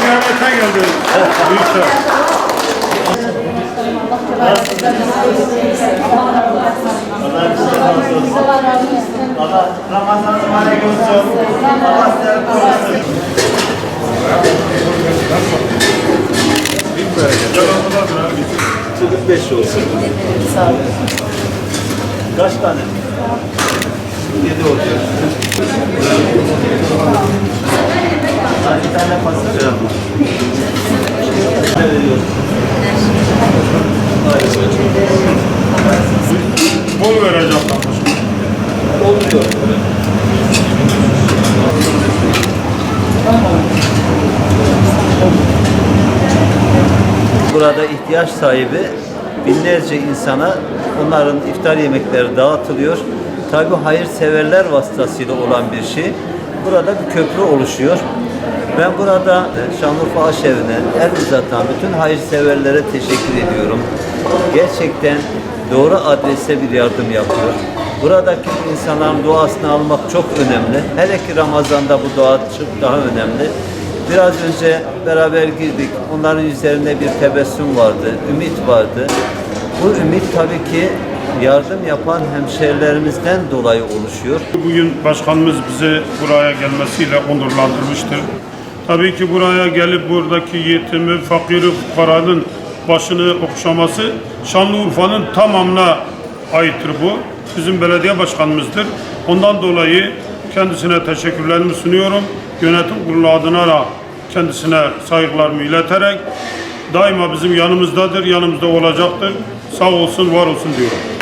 Ziyarete geldi. Büyükler. Allah Ramazan mübarek olsun. Allah sizleri korusun. Çocuk 5 olsun. Kaç tane? 7 oluyor. Ha, Bir tane pasta. Veriyorsun? Bol vereceğim. Oluyor. Burada ihtiyaç sahibi binlerce insana onların iftar yemekleri dağıtılıyor. Tabi hayırseverler vasıtasıyla olan bir şey. Burada bir köprü oluşuyor. Ben burada Şanlıurfa Aşevi'ne el uzatan bütün hayırseverlere teşekkür ediyorum. Gerçekten doğru adrese bir yardım yapıyor. Buradaki insanların duasını almak çok önemli. Hele ki Ramazan'da bu dua çok daha önemli. Biraz önce beraber girdik. Onların yüzlerinde bir tebessüm vardı, ümit vardı. Bu ümit tabii ki yardım yapan hemşerilerimizden dolayı oluşuyor. Bugün başkanımız bize buraya gelmesiyle onurlandırmıştır. Tabii ki buraya gelip buradaki yetimi, fakiri, fukaranın başını okşaması Şanlıurfa'nın tamamına aittir bu. Bizim belediye başkanımızdır. Ondan dolayı kendisine teşekkürlerimi sunuyorum. Yönetim kurulu adına da kendisine saygılarımı ileterek daima bizim yanımızdadır, yanımızda olacaktır. Sağ olsun, var olsun diyorum.